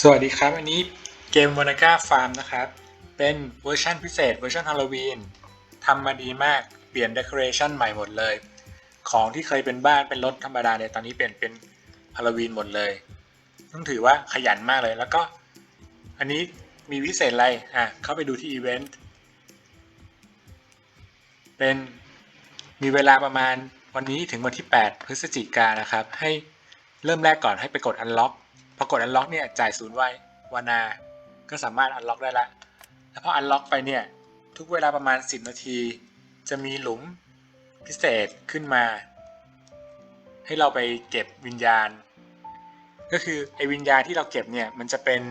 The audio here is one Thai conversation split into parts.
สวัสดีครับ อันนี้เกม w a n a g a Farm นะครับ เป็นเวอร์ชันพิเศษเวอร์ชันฮาโลวีนทำมาดีมาก เปลี่ยนเด o อเรชันใหม่หมดเลย ของที่เคยเป็นบ้านเป็นรถธรรมดาเนี่ยตอนนี้เปลี่ยนเป็นฮาโลวีนหมดเลยต้องถือว่าขยันมากเลยแล้วก็ อันนี้มีพิเศษอะไรอะเข้าไปดูที่อีเวนต์เป็นมีเวลาประมาณวันนี้ถึงวันที่ 8 พฤศจิกานนะครับ ให้เริ่มแรกก่อนให้ไปกด unlock พอกด unlock เนี่ยจ่ายศูนย์ไว้วานา ก็สามารถ unlock ได้ละแล้วพอ unlock ไปเนี่ย ทุกเวลาประมาณ 10 นาที จะมีหลุมพิเศษขึ้นมา ให้เราไปเก็บวิญญาณ ก็คือไอ้วิญญาณที่เราเก็บเนี่ยมันจะเป็น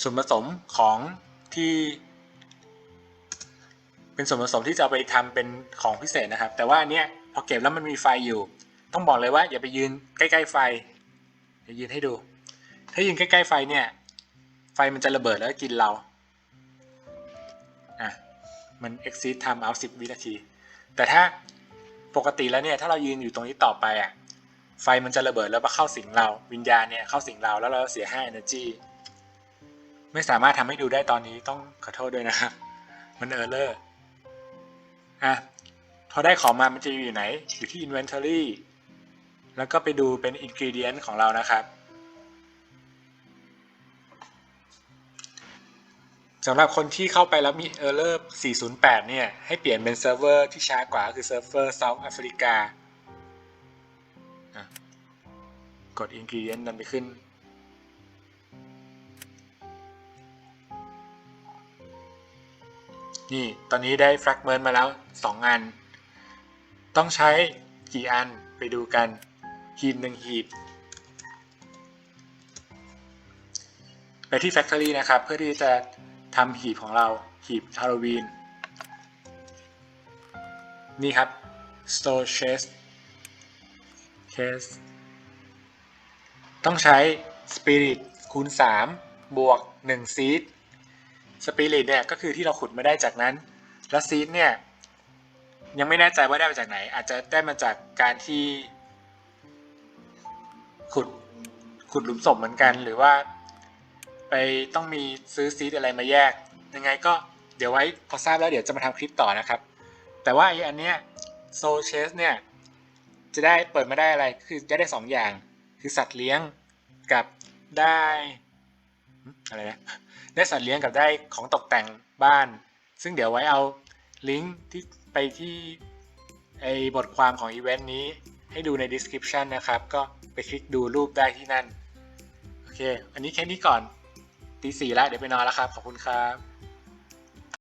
ส่วนผสมของที่ เป็นส่วนผสมที่จะเอาไปทำเป็นของพิเศษนะครับ แต่ว่าอันเนี้ยพอเก็บแล้วมันมีไฟอยู่ ต้องบอกเลยว่าอย่าไปยืนใกล้ ๆ ไฟ เดี๋ยวยืนให้ดู ถ้ายืนใกล้ๆไฟเนี่ย ไฟมันจะระเบิดแล้วกินเรา อะ มัน exit time out 10 วินาที แต่ถ้าปกติแล้วเนี่ย ถ้าเรายืนอยู่ตรงนี้ต่อไปอะ ไฟมันจะระเบิดแล้วมาเข้าสิงเรา วิญญาณเนี่ยเข้าสิงเราแล้วเราเสีย5 energy ไม่สามารถทำให้ดูได้ตอนนี้ต้องขอโทษด้วยนะครับ มันเออร์เลอร์ อะ พอได้ของมามันจะอยู่ไหน อยู่ที่ inventory แล้วก็ไปดูเป็น ingredient ของเรานะครับสำหรับคนที่เข้าไปแล้วมี error 408 เนี่ย ให้เปลี่ยนเป็นเซิร์ฟเวอร์ที่ช้ากว่าคือเซิร์ฟเวอร์ South Africa กด ingredient นั้นไปขึ้น นี่ ตอนนี้ได้ fragment มาแล้ว 2 อัน ต้องใช้กี่อันไปดูกัน หีบหนึ่งหีบ ไปที่ Factory นะครับ เพื่อที่จะทำหีบของเราหีบฮาโลวีนนี่ครับ Store Chest Case ต้องใช้ Spirit คูณ 3 บวก 1 Seed Spirit เนี่ยก็คือที่เราขุดมาได้จากนั้น และ Seed เนี่ยยังไม่แน่ใจว่าได้มาจากไหน อาจจะได้มาจากการที่ ขุดขุดหลุมศพเหมือนกัน หรือว่า ไปต้องมีซื้อซีดอะไรมาแยก ยังไงก็เดี๋ยวไว้พอทราบแล้วเดี๋ยวจะมาทำคลิปต่อนะครับ แต่ว่าไอ้อันเนี้ยโซเชสเนี่ยจะได้เปิดมาได้อะไรคือจะได้สองอย่าง คือสัตว์เลี้ยงกับได้อะไรนะได้สัตว์เลี้ยงกับได้ของตกแต่งบ้าน ซึ่งเดี๋ยวไว้เอาลิงก์ที่ไปที่ไอบทความของอีเวนต์นี้ ให้ดูใน description นะครับ ก็ไปคลิกดูรูปได้ที่นั่น โอเค อันนี้แค่นี้ก่อนตีสี่แล้วเดี๋ยวไปนอนแล้วครับ ขอบคุณครับ